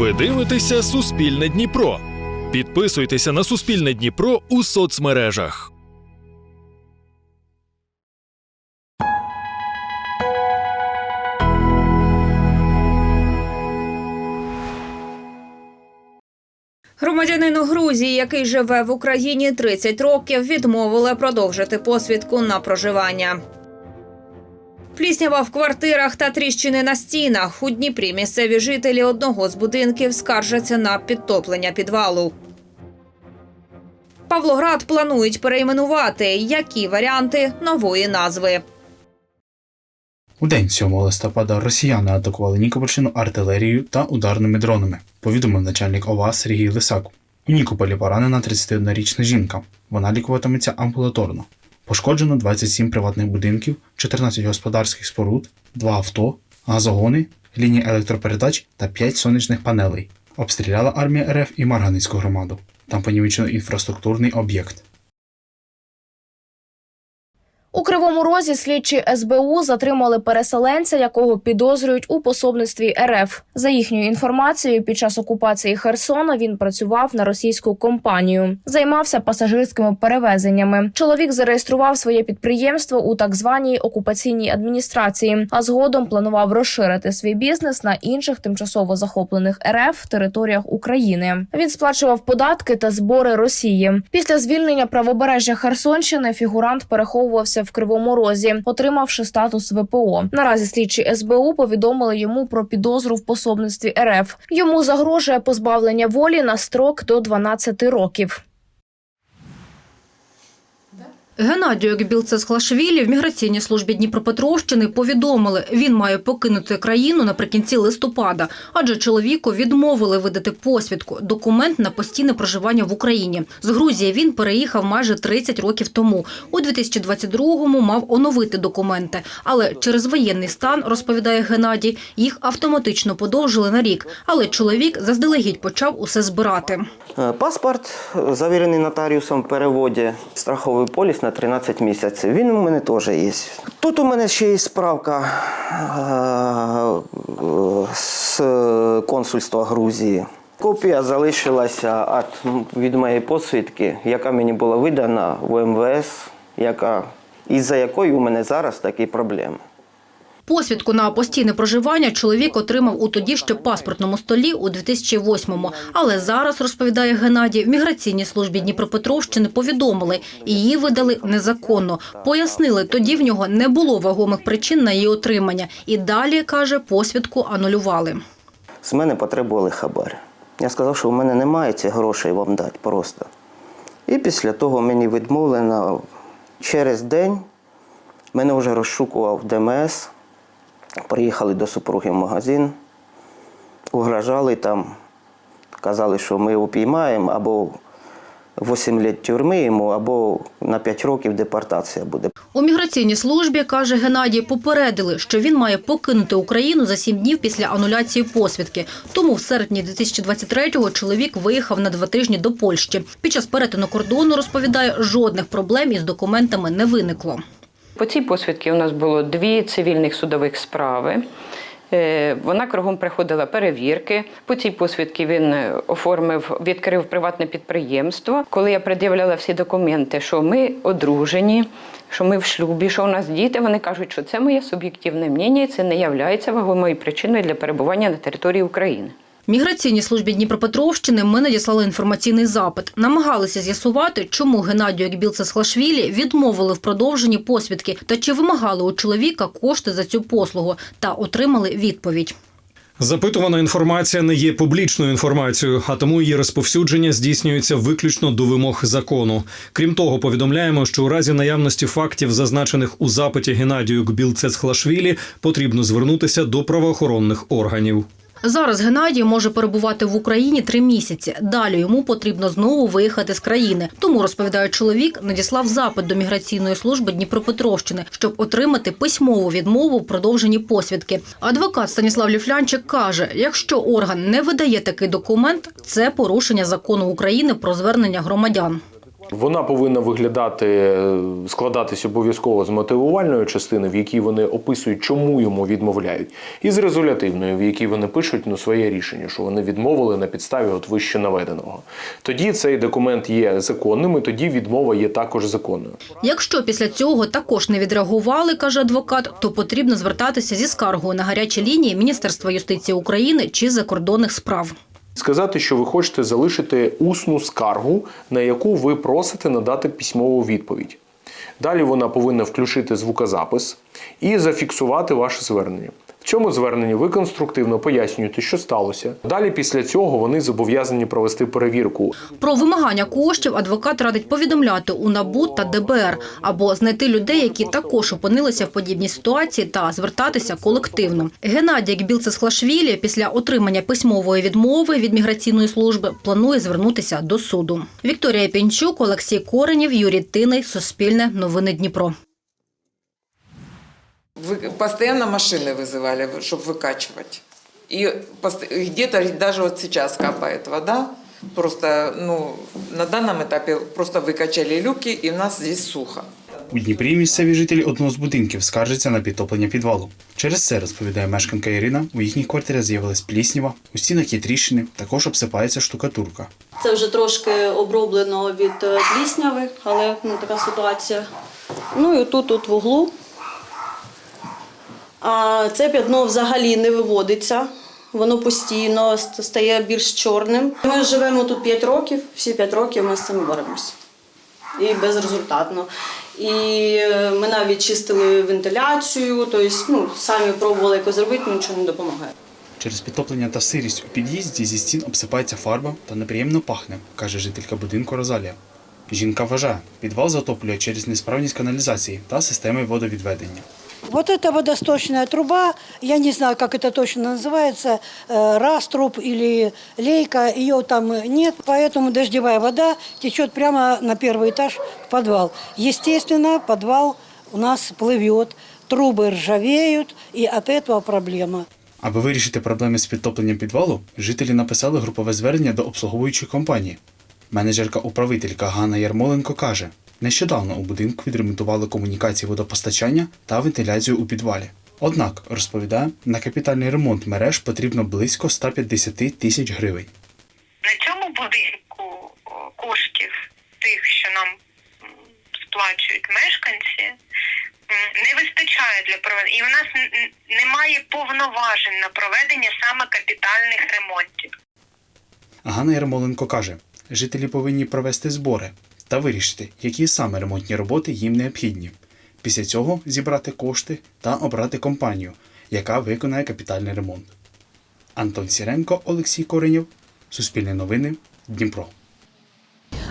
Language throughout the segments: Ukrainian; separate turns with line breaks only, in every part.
Ви дивитеся Суспільне Дніпро. Підписуйтеся на Суспільне Дніпро у соцмережах.
Громадянину Грузії, який живе в Україні 30 років, відмовили продовжити посвідку на проживання. Пліснява в квартирах та тріщини на стінах. У Дніпрі місцеві жителі одного з будинків скаржаться на підтоплення підвалу. Павлоград планують перейменувати. Які варіанти нової назви?
У день 7 листопада росіяни атакували Нікопольщину артилерією та ударними дронами, повідомив начальник ОВА Сергій Лисак. У Нікополі поранена 31-річна жінка. Вона лікуватиметься амбулаторно. Пошкоджено 27 приватних будинків, 14 господарських споруд, 2 авто, газогони, лінії електропередач та 5 сонячних панелей. Обстріляла армія РФ і Марганицьку громаду. Там понівечено інфраструктурний об'єкт.
У Кривому Розі слідчі СБУ затримали переселенця, якого підозрюють у пособництві РФ. За їхньою інформацією, під час окупації Херсона він працював на російську компанію, займався пасажирськими перевезеннями. Чоловік зареєстрував своє підприємство у так званій окупаційній адміністрації, а згодом планував розширити свій бізнес на інших тимчасово захоплених РФ територіях України. Він сплачував податки та збори Росії. Після звільнення правобережжя Херсонщини фігурант переховувався в Кривому Розі, отримавши статус ВПО. Наразі слідчі СБУ повідомили йому про підозру в пособництві РФ. Йому загрожує позбавлення волі на строк до 12 років.
Геннадію Білцесхлашвілі в міграційній службі Дніпропетровщини повідомили, він має покинути країну наприкінці листопада, адже чоловіку відмовили видати посвідку – документ на постійне проживання в Україні. З Грузії він переїхав майже 30 років тому. У 2022-му мав оновити документи, але через воєнний стан, розповідає Геннадій, їх автоматично подовжили на рік. Але чоловік заздалегідь почав усе збирати.
Е, Паспорт е, завірений нотаріусом в переводі, страховий поліс на 13 місяців. Він у мене теж є. Тут у мене ще є справка е, з консульства Грузії. Копія залишилася від моєї посвідки, яка мені була видана в МВС, яка, із-за якої у мене зараз такі проблеми.
Посвідку на постійне проживання чоловік отримав у тоді ще паспортному столі у 2008-му. Але зараз, розповідає Геннадій, в міграційній службі Дніпропетровщини повідомили, її видали незаконно. Пояснили, тоді в нього не було вагомих причин на її отримання. І далі, каже, посвідку анулювали.
З мене потребували хабар. Я сказав, що в мене немає цих грошей вам дати просто. І після того мені відмовлено через день. Мене вже розшукував ДМС. Приїхали до супруги в магазин, угрожали там, казали, що ми його піймаємо або 8 літ тюрми йому, або на 5 років депортація буде.
У міграційній службі, каже Геннадій, попередили, що він має покинути Україну за сім днів після ануляції посвідки. Тому в серпні 2023-го чоловік виїхав на два тижні до Польщі. Під час перетину кордону, розповідає, жодних проблем із документами не виникло.
По цій посвідці у нас було дві цивільних судових справи. Е, Вона кругом приходила перевірки. По цій посвідці він е, оформив, відкрив приватне підприємство. Коли я пред'являла всі документи, що ми одружені, що ми в шлюбі, що у нас діти, вони кажуть, що це моє суб'єктивне мнення, і це не є вагомою причиною для перебування на території України.
Міграційній службі Дніпропетровщини ми надіслали інформаційний запит. Намагалися з'ясувати, чому Геннадію Якбілцесхлашвілі відмовили в продовженні посвідки та чи вимагали у чоловіка кошти за цю послугу, та отримали відповідь.
Запитувана інформація не є публічною інформацією, а тому її розповсюдження здійснюється виключно до вимог закону. Крім того, повідомляємо, що у разі наявності фактів, зазначених у запиті Геннадію Кбілцецхлашвілі, потрібно звернутися до правоохоронних органів.
Зараз Геннадій може перебувати в Україні три місяці. Далі йому потрібно знову виїхати з країни. Тому розповідає чоловік, надіслав запит до міграційної служби Дніпропетровщини, щоб отримати письмову відмову в продовженні посвідки. Адвокат Станіслав Ліфлянчик каже: якщо орган не видає такий документ, це порушення закону України про звернення громадян.
Вона повинна виглядати, е, складатись обов'язково з мотивувальної частини, в якій вони описують, чому йому відмовляють, і з резолютивної, в якій вони пишуть ну, своє рішення, що вони відмовили на підставі от вище наведеного. Тоді цей документ є законним, і тоді відмова є також законною.
Якщо після цього також не відреагували, каже адвокат, то потрібно звертатися зі скаргою на гарячі лінії Міністерства юстиції України чи закордонних справ.
Сказати, що ви хочете залишити усну скаргу, на яку ви просите надати письмову відповідь. Далі вона повинна включити звукозапис і зафіксувати ваше звернення. В цьому зверненні ви конструктивно пояснюєте, що сталося. Далі, після цього, вони зобов'язані провести перевірку
Про вимагання коштів адвокат радить повідомляти у НАБУ та ДБР або знайти людей, які також опинилися в подібній ситуації, та звертатися колективно. Геннадій Білцесхлашвілі після отримання письмової відмови від міграційної служби планує звернутися до суду. Вікторія Пінчук, Олексій Коренів, Юрій Тиний, Суспільне, Новини Дніпро
Вы постоянно машины вызывали, чтобы выкачивать. И пост- и где-то даже вот сейчас капает вода. Просто, ну, на данном этапе просто выкачали люки, и у нас здесь сухо.
У Дніпрі місцеві жителі одного з будинків скаржаться на підтоплення підвалу. Через це, розповідає мешканка Ірина, у їхніх квартирах з'явилась плісніва, у стінах є тріщини, також обсипається штукатурка.
Це вже трошки оброблено від е, плісняви, але ну, така ситуація. Ну і тут, тут в углу. а це п'ятно взагалі не виводиться. Воно постійно стає більш чорним. Ми живемо тут 5 років, всі 5 років ми з цим боремося. І безрезультатно. І е, ми навіть чистили вентиляцію, тобто ну, самі пробували якось зробити, нічого не допомагає.
Через підтоплення та сирість у під'їзді зі стін обсипається фарба та неприємно пахне, каже жителька будинку Розалія. Жінка вважає, підвал затоплює через несправність каналізації та системи водовідведення.
Вот эта водосточная труба, я не знаю, как это точно называется, э, раструб или лейка, ее там нет, поэтому дождевая вода течет прямо на первый этаж в подвал. Естественно, подвал у нас плывет, трубы ржавеют, и от этого проблема.
Аби вирішити проблеми з підтопленням підвалу, жителі написали групове звернення до обслуговуючої компанії. Менеджерка-управителька Ганна Ярмоленко каже, нещодавно у будинку відремонтували комунікації водопостачання та вентиляцію у підвалі. Однак, розповідає, на капітальний ремонт мереж потрібно близько 150 тисяч гривень.
На цьому будинку коштів тих, що нам сплачують мешканці, не вистачає для проведення. І в нас немає повноважень на проведення саме капітальних ремонтів.
Ганна Ярмоленко каже, жителі повинні провести збори та вирішити, які саме ремонтні роботи їм необхідні. Після цього зібрати кошти та обрати компанію, яка виконає капітальний ремонт. Антон Сіренко, Олексій Коренєв, Суспільне новини, Дніпро.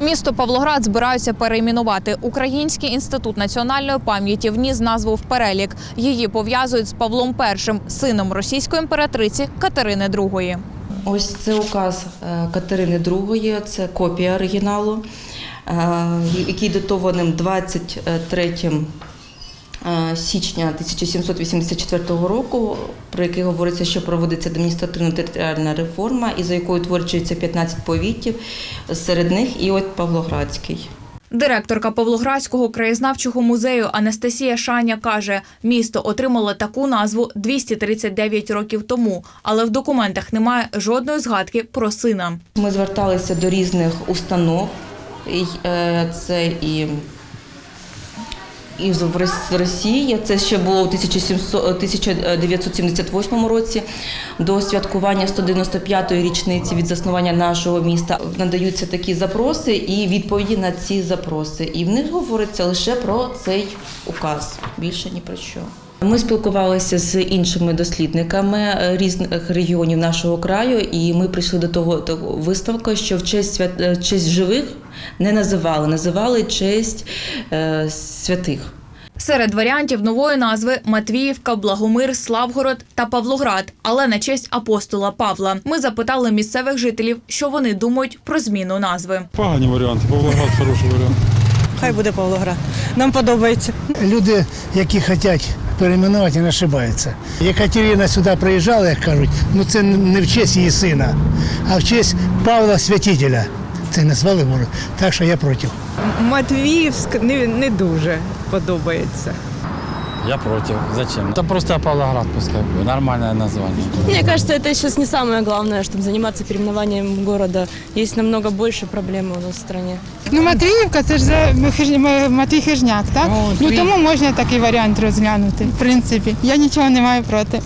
Місто Павлоград збираються перейменувати. Український інститут національної пам'яті вніс назву в перелік. Її пов'язують з Павлом І, сином російської імператриці Катерини II.
Ось це указ е, Катерини II, це копія оригіналу, який датованим 23 е, січня 1784 року, про який говориться, що проводиться адміністративно-територіальна реформа, і за якою утворюється 15 повітів, серед них і от Павлоградський.
Директорка Павлоградського краєзнавчого музею Анастасія Шаня каже, місто отримало таку назву 239 років тому, але в документах немає жодної згадки про сина.
Ми зверталися до різних установ. Е, Це і, і з Росії. Це ще було у 1700 1978 році. До святкування 195-ї річниці від заснування нашого міста надаються такі запроси і відповіді на ці запроси. І в них говориться лише про цей указ, більше ні про що. Ми спілкувалися з іншими дослідниками е, різних регіонів нашого краю, і ми прийшли до того, того висновку, що в честь свят е, в честь живих не називали, називали честь е, святих.
Серед варіантів нової назви Матвіївка, Благомир, Славгород та Павлоград, але на честь апостола Павла. Ми запитали місцевих жителів, що вони думають про зміну назви.
Погані варіанти. Павлоград хороший варіант.
Хай буде Павлоград. Нам подобається.
Люди, які хочуть перейменувати, не ошибаються. Екатерина сюди приїжджала, як кажуть, ну це не в честь її сина, а в честь Павла Святителя Це назвали город. Так що я проти.
Матвіївськ не, не дуже подобається.
Я против. Зачем? Это просто Павлоград пускай будет. Нормальное название.
Мне кажется, это сейчас не самое главное, чтобы заниматься переименованием города. Есть намного больше проблем у нас в стране.
Ну, Матвіївка це ж за Хиж- Матвій Хижняк, так? Ну тому можна такий варіант розглянути. В принципі, я нічого не маю проти.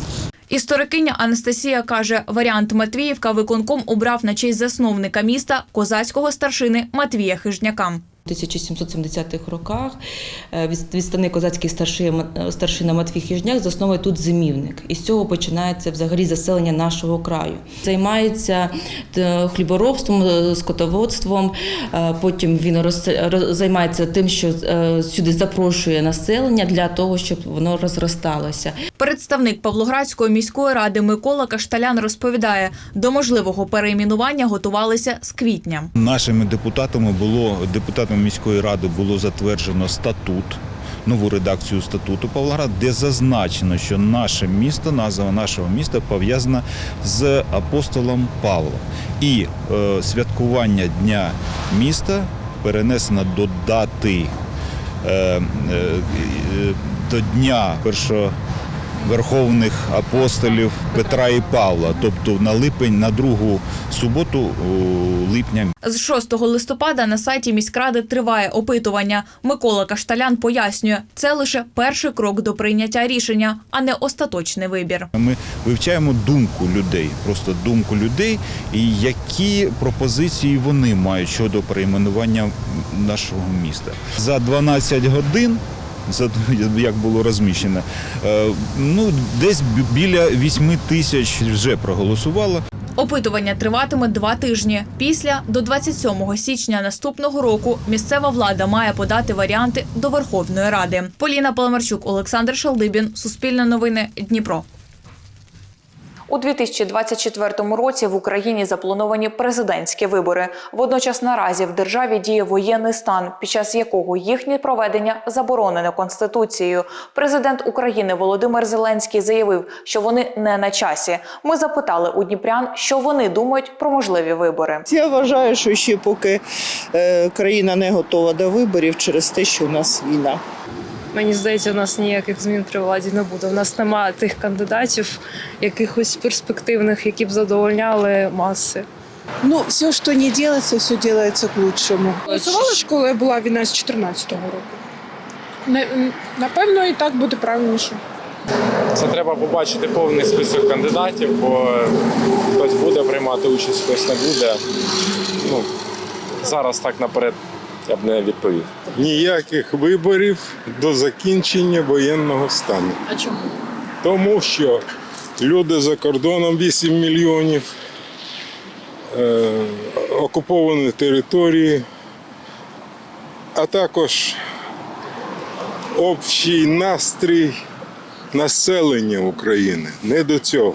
Історикиня Анастасія каже, варіант Матвіївка виконком обрав на честь засновника міста козацького старшини Матвія Хижняка.
У 1770-х роках е, від- відставний козацький старший, старшина Матвій Хижняк засновує тут зимівник. І з цього починається взагалі заселення нашого краю. Займається е, хліборобством, е, скотоводством. Потім він роз- роз- займається тим, що сюди запрошує населення для того, щоб воно розросталося.
Представник Павлоградської міської ради Микола Кашталян розповідає, до можливого перейменування готувалися з квітня.
Нашими депутатами було депутатами міської ради було затверджено статут. Нову редакцію статуту Павлоград, де зазначено, що наше місто, назва нашого міста пов'язана з апостолом Павлом. І е, святкування Дня міста перенесено до дати е, е, до дня першого верховних апостолів Петра і Павла, тобто на липень, на другу суботу липня
З 6 листопада на сайті міськради триває опитування. Микола Кашталян пояснює, це лише перший крок до прийняття рішення, а не остаточний вибір.
Ми вивчаємо думку людей, просто думку людей, і які пропозиції вони мають щодо перейменування нашого міста. За 12 годин. Як було розміщено, е, ну десь біля 8 тисяч вже проголосувало.
Опитування триватиме два тижні. Після до 27 січня наступного року місцева влада має подати варіанти до Верховної Ради. Поліна Паламарчук, Олександр Шалдибін, Суспільне новини, Дніпро. У 2024 році в Україні заплановані президентські вибори. Водночас наразі в державі діє воєнний стан, під час якого їхнє проведення заборонено конституцією. Президент України Володимир Зеленський заявив, що вони не на часі. Ми запитали у дніпрян, що вони думають про можливі вибори.
Я вважаю, що ще поки е, країна не готова до виборів через те, що у нас війна.
Мені здається, у нас ніяких змін при владі не буде. У нас немає тих кандидатів, якихось перспективних, які б задовольняли маси.
Ну, все, що не робиться, все робиться к лучшому.
Голосувала ж, коли була війна з 14-го року. Напевно, і так буде правильніше.
Це треба побачити повний список кандидатів, бо хтось буде приймати участь, хтось не буде. Ну, зараз так наперед я б не відповів.
Ніяких виборів до закінчення воєнного стану.
А чому?
Тому що люди за кордоном 8 мільйонів, е, окуповані території, а також общий настрій населення України. Не до цього.